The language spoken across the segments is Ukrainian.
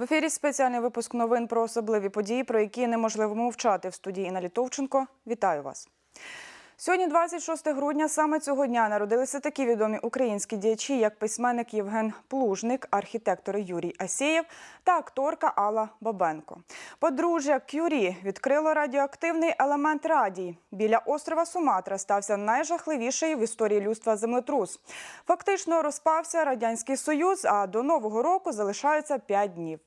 В ефірі спеціальний випуск новин про особливі події, про які неможливо мовчати в студії Інна Літовченко. Вітаю вас. Сьогодні, 26 грудня, саме цього дня народилися такі відомі українські діячі, як письменник Євген Плужник, архітектор Юрій Асєєв та акторка Алла Бабенко. Подружжя Кюрі відкрило радіоактивний елемент радій. Біля острова Суматра стався найжахливіший в історії людства землетрус. Фактично розпався радянський союз, а до нового року залишаються 5 днів.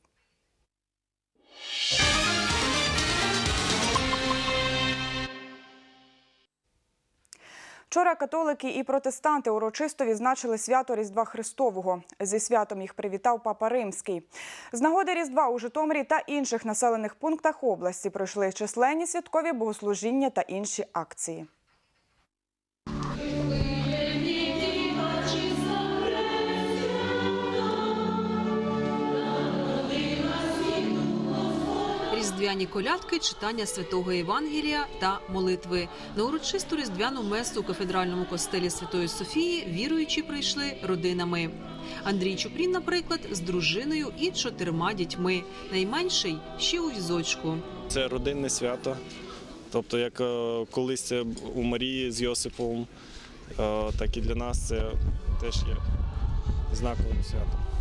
Вчора католики і протестанти урочисто відзначили свято Різдва Христового. Зі святом їх привітав Папа Римський. З нагоди Різдва у Житомирі та інших населених пунктах області пройшли численні святкові богослужіння та інші акції. Різдвяні колядки, читання святого Євангелія та молитви на урочисту різдвяну месу у кафедральному костелі Святої Софії віруючі прийшли родинами. Андрій Чупрін, наприклад, з дружиною і чотирма дітьми. Найменший ще у візочку. Це родинне свято. Тобто, як е, колись у Марії з Йосиповим, е, так і для нас це теж є знаковим святом.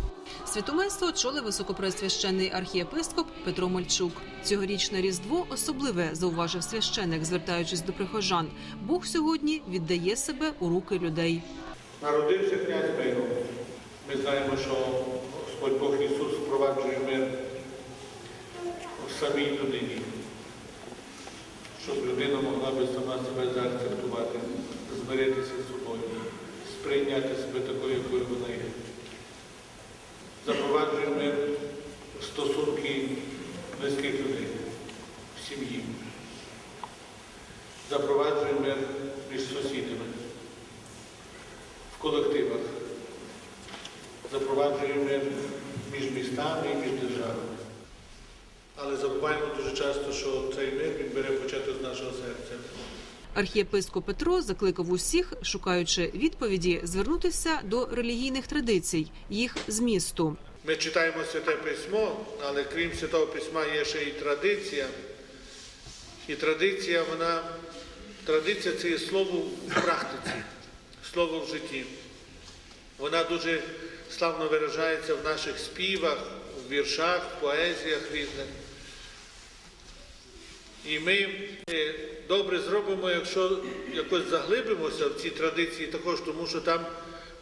Святоместо очолив високопресвященний архієпископ Петро Мальчук. Цьогорічне різдво особливе, зауважив священик, звертаючись до прихожан. Бог сьогодні віддає себе у руки людей. Народився князь миру. Ми знаємо, що Господь Бог Ісус впроваджує мир у самій людині, щоб людина могла би сама себе заакцептувати, змиритися з собою, сприйняти себе такою, якою вона є. Запроваджує мир в стосунки близьких людей, в сім'ї. Запроваджує мир між сусідами в колективах, запроваджує мир між містами і між державами. Але забуваємо дуже часто, що цей мир він бере початок з нашого серця. Архієпископ Петро закликав усіх, шукаючи відповіді, звернутися до релігійних традицій, їх змісту. Ми читаємо Святе Письмо, але крім Святого Письма є ще і традиція. І традиція, вона, традиція це є слово в практиці, слово в житті. Вона дуже славно виражається в наших співах, в віршах, в поезіях різних. І ми е, добре зробимо, якщо якось заглибимося в ці традиції також, тому що там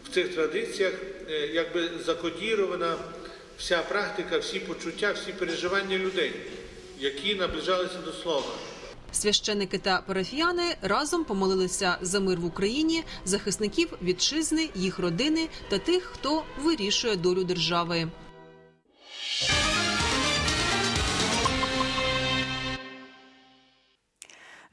в цих традиціях е, якби закодірована вся практика, всі почуття, всі переживання людей, які наближалися до слова. Священники та парафіяни разом помолилися за мир в Україні, захисників вітчизни, їх родини та тих, хто вирішує долю держави.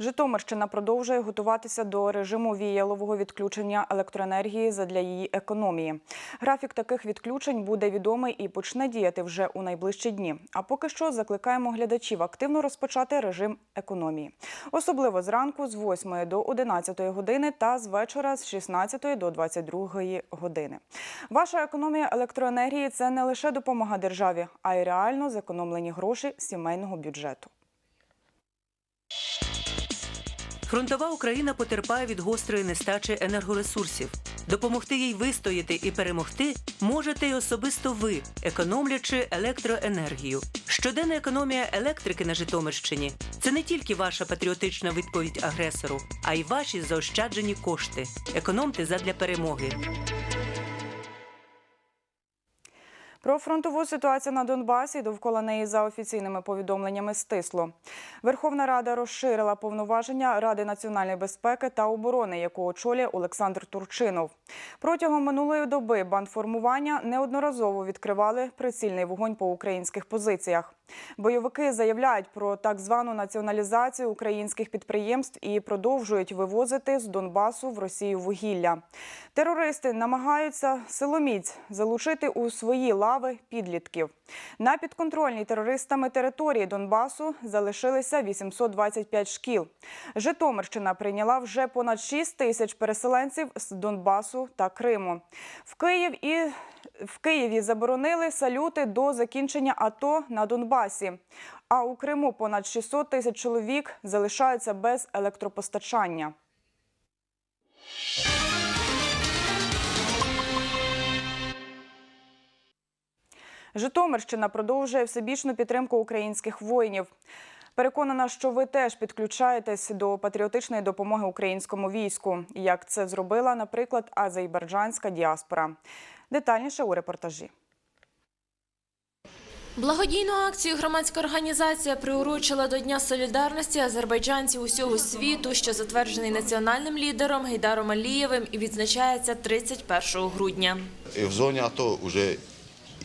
Житомирщина продовжує готуватися до режиму віялового відключення електроенергії задля її економії. Графік таких відключень буде відомий і почне діяти вже у найближчі дні. А поки що закликаємо глядачів активно розпочати режим економії, особливо зранку з 8 до 11 години та з вечора з 16 до 22 години. Ваша економія електроенергії це не лише допомога державі, а й реально зекономлені гроші сімейного бюджету. Фронтова Україна потерпає від гострої нестачі енергоресурсів. Допомогти їй вистояти і перемогти можете й особисто ви, економлячи електроенергію. Щоденна економія електрики на Житомирщині це не тільки ваша патріотична відповідь агресору, а й ваші заощаджені кошти. Економте задля перемоги. Про фронтову ситуацію на Донбасі довкола неї за офіційними повідомленнями стисло. Верховна Рада розширила повноваження Ради національної безпеки та оборони, яку очолює Олександр Турчинов. Протягом минулої доби бандформування неодноразово відкривали прицільний вогонь по українських позиціях. Бойовики заявляють про так звану націоналізацію українських підприємств і продовжують вивозити з Донбасу в Росію вугілля. Терористи намагаються силоміць залучити у свої лави підлітків. На підконтрольній терористами території Донбасу залишилися 825 шкіл. Житомирщина прийняла вже понад 6 тисяч переселенців з Донбасу та Криму. В Київ і в Києві заборонили салюти до закінчення АТО на Донбасі. А у Криму понад 600 тисяч чоловік залишаються без електропостачання. Житомирщина продовжує всебічну підтримку українських воїнів. Переконана, що ви теж підключаєтесь до патріотичної допомоги українському війську, як це зробила, наприклад, азербайджанська діаспора. Детальніше у репортажі. Благодійну акцію громадська організація приурочила до Дня солідарності азербайджанців усього світу, що затверджений національним лідером Гейдаром Алієвим і відзначається 31 грудня. В зоне АТО уже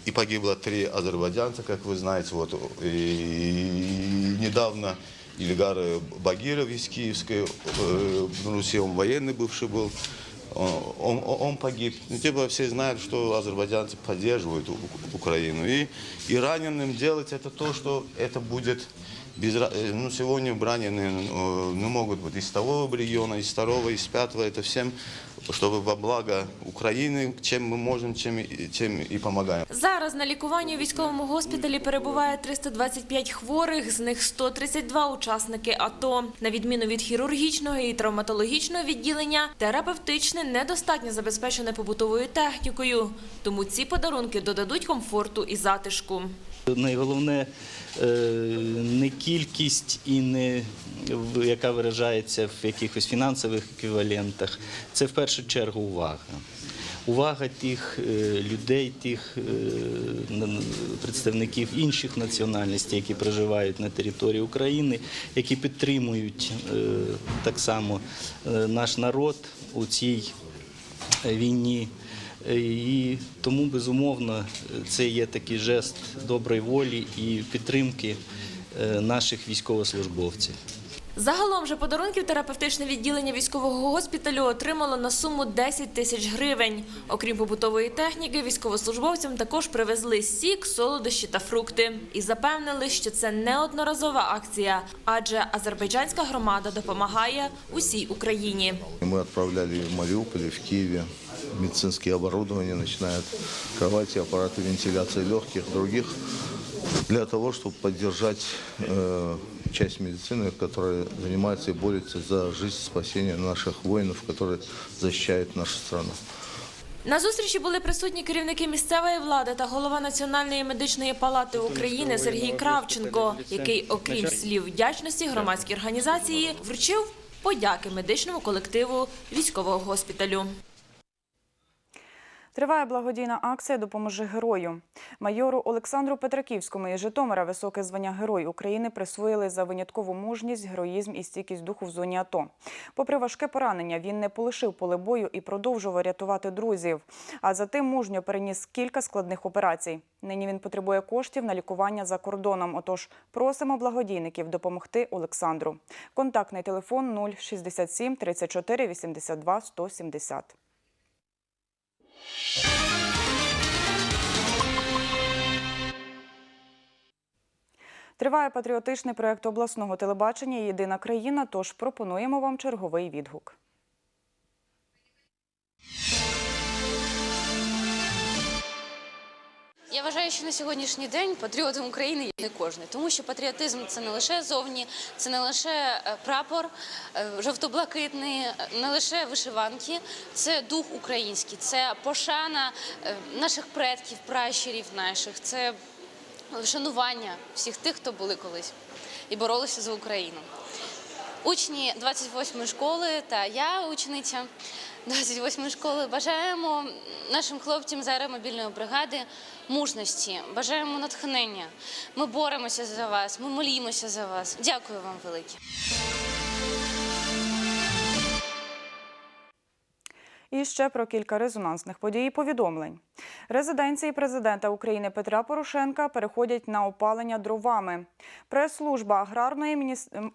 и погибло три азербайджанца, как вы знаете. Вот, и недавно Ильгар Багиров из Киевской э, Руси, он военный бывший был, он, он- погиб. Ну, Типа все знают, что азербайджанцы поддерживают Украину. И, и раненым делать это то, что это будет без, э, ну, сегодня раненые э, ну, могут быть из того региона, из второго, из пятого, это всем, чтобы во благо Украины, чем мы можем, чем, и- тем и помогаем. Зараз на лікуванні у військовому госпіталі перебуває 325 хворих, з них 132 учасники АТО. На відміну від хірургічного і травматологічного відділення, терапевтичне недостатньо забезпечене побутовою технікою. Тому ці подарунки додадуть комфорту і затишку. Найголовне е, не кількість і не яка виражається в якихось фінансових еквівалентах. Це в першу чергу увага. Увага тих е, людей, тих е, представників інших національностей, які проживають на території України, які підтримують так само наш народ у цій війні. Е, І тому, безумовно, це є такий жест доброї волі і підтримки е, наших військовослужбовців. Загалом же подарунків терапевтичне відділення військового госпіталю отримало на суму 10 тисяч гривень. Окрім побутової техніки, військовослужбовцям також привезли сік, солодощі та фрукти. І запевнили, що це не одноразова акція, адже азербайджанська громада допомагає усій Україні. Мы отправляли в Мариуполе, в Киеве медицинские оборудования, начиная от кровати, аппараты вентиляции легких, других, для того, чтобы поддержать э, часть медицины, которая занимается и борется за жизнь, спасение наших воинов, которые защищают нашу страну. На зустрічі були присутні керівники місцевої влади та голова Національної медичної палати України Сергій Кравченко, який, окрім слів вдячності громадській організації, вручив подяки медичному колективу військового госпіталю. Триває благодійна акція Допоможи герою. Майору Олександру Петраківському із Житомира високе звання Герой України присвоїли за виняткову мужність, героїзм і стійкість духу в зоні АТО. Попри важке поранення, він не полишив поле бою і продовжував рятувати друзів. А затим мужньо переніс кілька складних операцій. Нині він потребує коштів на лікування за кордоном. Отож, просимо благодійників допомогти Олександру. Контактний телефон 067 34 82 170. Триває патріотичний проєкт обласного телебачення Єдина країна. Тож пропонуємо вам черговий відгук. Я вважаю, що на сьогоднішній день патріотом України є не кожен, тому що патріотизм це не лише зовні, це не лише е, прапор е, жовто-блакитний, е, не лише вишиванки, це дух український, це пошана наших предків, пращурів наших, це вшанування всіх тих, хто були колись і боролися за Україну. Учні 28-ї школи та я, учениця 28-ї школи, бажаємо нашим хлопцям з аеромобільної бригади мужності, бажаємо натхнення. Ми боремося за вас, ми молімося за вас. Дякую вам велике. І ще про кілька резонансних подій і повідомлень. Резиденції президента України Петра Порошенка переходять на опалення дровами. Прес-служба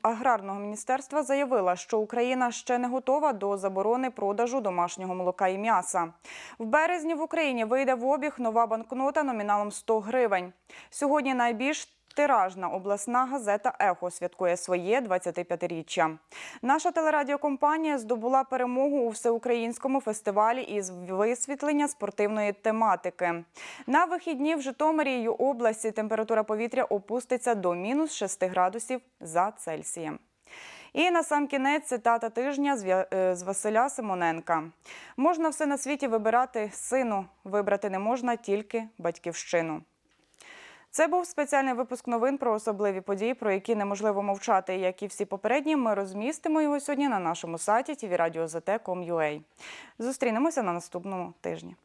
аграрного міністерства заявила, що Україна ще не готова до заборони продажу домашнього молока і м'яса. В березні в Україні вийде в обіг нова банкнота номіналом 100 гривень. Сьогодні найбільш Тиражна обласна газета Ехо святкує своє 25-річчя. Наша телерадіокомпанія здобула перемогу у всеукраїнському фестивалі із висвітлення спортивної тематики. На вихідні в Житомирі і області температура повітря опуститься до мінус 6 градусів за Цельсієм. І на сам кінець цитата тижня е, з Василя Симоненка. Можна все на світі вибирати сину, вибрати не можна тільки батьківщину. Це був спеціальний випуск новин про особливі події, про які неможливо мовчати. Як і всі попередні, ми розмістимо його сьогодні на нашому сайті tvradio.zt.com.ua. Зустрінемося на наступному тижні.